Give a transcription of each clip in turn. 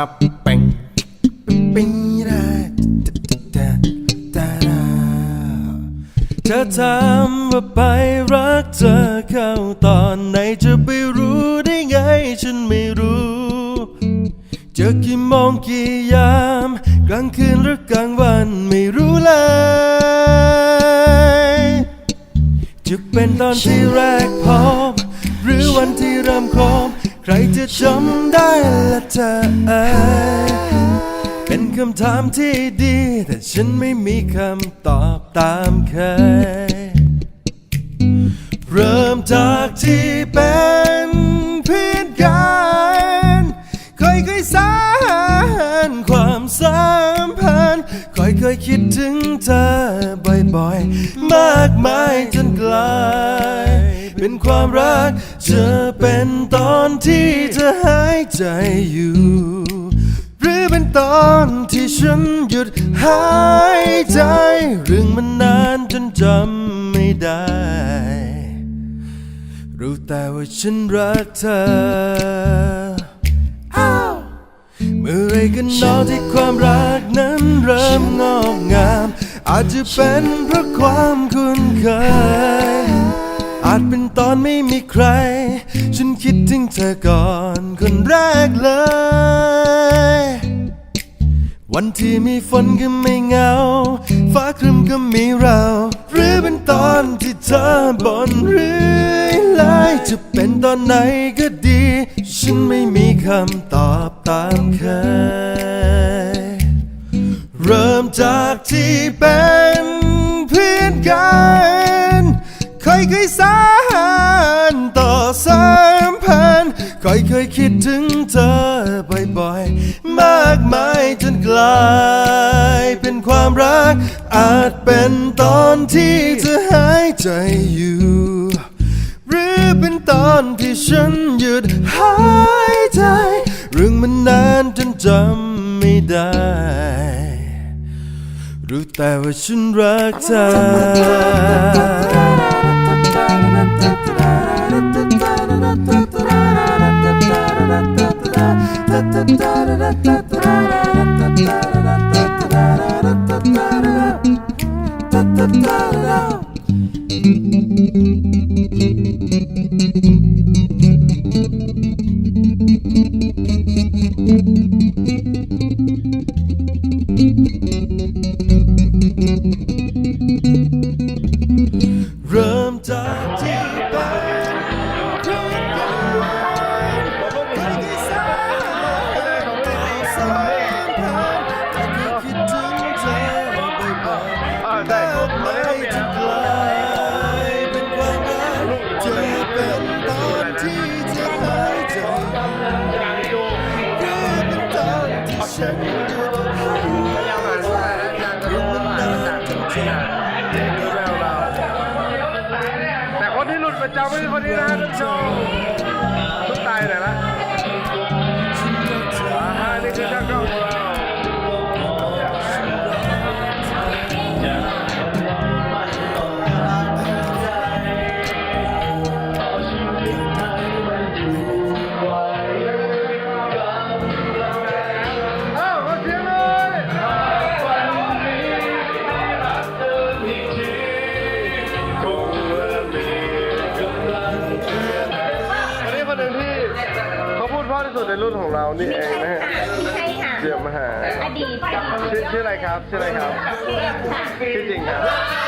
ับแปงปิงได้เธอถามว่าไปรักเธอเข้าตอนไหนจะไปรู้ได้ไงฉันไม่รู้จะกี่มองกี่ยาม กลางคืนหรือกลางวันไม่รู้เลยจะเป็นตอนที่แรกพบหรือวันที่เริ่มคบ ครจะจำได้ละเธอเอ่ยเป็นคำถามที่ดี แต่ฉันไม่มีคำตอบตามเคย เริ่มจากที่เป็นเพื่อนกันค่อยๆสานความสัมพันธ์ค่อยๆคิดถึงเธอบ่อยๆ มากมายจนกลาย เป็นความรัก จะเป็นตอนที่เธอหายใจอยู่ หรือเป็นตอนที่ฉันหยุดหายใจ เรื่องมันนานจนจำไม่ได้ รู้แต่ว่าฉันรักเธอ เมื่อไรกันนอที่ความรักนั้นเริ่มงอกงาม อาจจะเป็นเพราะความคุ้นเคย อาจเป็นตอนไม่มีใคร ฉันคิดถึงเธอก่อนคนแรกเลย วันที่มีฝนก็ไม่เหงา ฟ้าครึมก็มีเรา หรือเป็นตอนที่เธอบ่นเรื่อยเลยจะเป็นตอนไหนก็ดี ฉันไม่มีคำตอบตามเคย เริ่มจากที่เป็นเพื่อนกัน ค่อยสานต่อสัมพันธ์ค่อยคิดถึงเธอบ่อยๆ มากมายจนกลายเป็นความรัก อาจเป็นตอนที่เธอหายใจอยู่ หรือเป็นตอนที่ฉันหยุดหายใจ เรื่องมันนานจนจำไม่ได้รู้แต่ว่าฉันรักเธอ เแต่คนที่หลุดประจำไม่ใช่คนนี้นะท่านผู้ชมต้องตายไหนละ ในรุ่นของเรานี่เองนะฮะใช่ค่ะเจียมมหาอดีตอดีตชื่อชื่ออะไรครับ ชื่ออะไรครับค่ะชื่อจริงครับ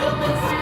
า